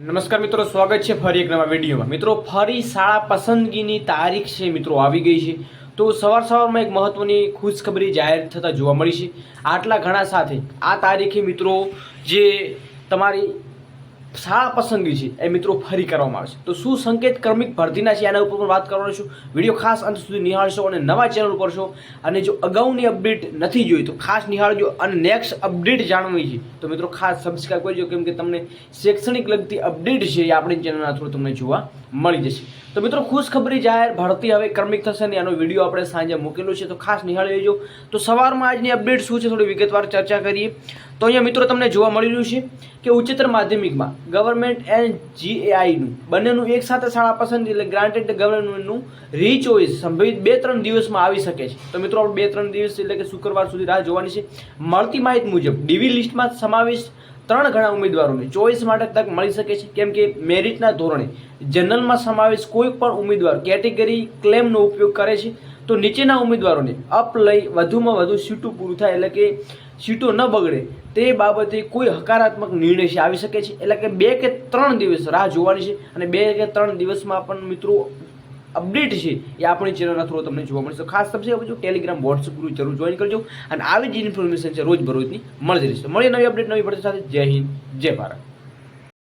નમસ્કાર મિત્રો, સ્વાગત છે ફરી એક નવા વિડીયોમાં. મિત્રો, ફરી શાળા પસંદગીની તારીખ છે, મિત્રો, આવી ગઈ છે. તો સવાર સવારમાં એક મહત્વની ખુશખબરી જાહેર થતા જોવા મળી છે. આટલા ઘણા સાથે આ તારીખે મિત્રો, જે તમારી શાળા પસંદગી છે, એ મિત્રો ફરી કરવામાં આવશે. તો શું સંકેત ક્રમિક ભરતીના છે એના ઉપર પણ વાત કરવાનો છું. વીડિયો ખાસ અંત સુધી નિહાળશો અને નવા ચેનલ ઉપર છો. અને જો અગાઉની અપડેટ નથી જોઈ, તો ખાસ નિહાળજો અને નેક્સ્ટ અપડેટ જાણવી છે. તો મિત્રો ખાસ સબસ્ક્રાઈબ કરજો, કેમ કે તમને શૈક્ષણિક લગતી અપડેટ છે, એ આપણી ચેનલના થ્રુ તમને જોવા મળી જશે. તો મિત્રો ખુશખબરી જાહેર ભરતી હવે ક્રમિક થશે ને એનો વીડિયો આપણે સાંજે મૂકેલો છે, તો ખાસ નિહાળી લેજો. તો સવારમાં આજની અપડેટ શું છે, થોડી વિગતવાર ચર્ચા કરીએ. તો અહીંયા મિત્રો તમને જોવા મળી રહ્યું છે કે ઉચ્ચતર માધ્યમિકમાં ગવર્મેન્ટ એન્ડ જીએઆઈનું બંનેનું એક સાથે શાળા પસંદ એટલે ગ્રાન્ટેડ ગવર્મેન્ટનું રીચોઇસ સંભવિત બે ત્રણ દિવસમાં આવી શકે છે. તો મિત્રો આપણે બે ત્રણ દિવસ એટલે કે શુક્રવાર સુધી રાહ જોવાની છે. મળતી માહિતી મુજબ ડીવી લિસ્ટમાં સમાવેશ ત્રણ ઘણા ઉમેદવારોને ચોઈસ માટે તક મળી શકે છે. કેમ કે મેરિટના ધોરણે જનરલમાં સમાવેશ કોઈ પણ ઉમેદવાર કેટેગરી ક્લેમનો ઉપયોગ કરે છે. તો નીચેના ઉમેદવારોને અપ લઈ વધુમાં વધુ સીટો પૂરું થાય એટલે કે સીટો ન બગડે તે બાબતે કોઈ હકારાત્મક નિર્ણય છે, આવી શકે છે? એટલે કે બે કે ત્રણ દિવસ રાહ જોવાની છે અને બે કે ત્રણ દિવસમાં પણ મિત્રો અપડેટ છે એ આપણી ચેનલના થ્રુ તમને જોવા મળશે. ખાસ સબસ્ક્રાઈબ બધું ટેલિગ્રામ વોટ્સઅપ ગ્રુપ જરૂર જોઈન કરજો અને આવી જ ઇન્ફોર્મેશન છે રોજ બરોજની મળતી રહેશે. મળીએ નવી અપડેટ નવી પડતી સાથે. જય હિન્દ, જય ભારત.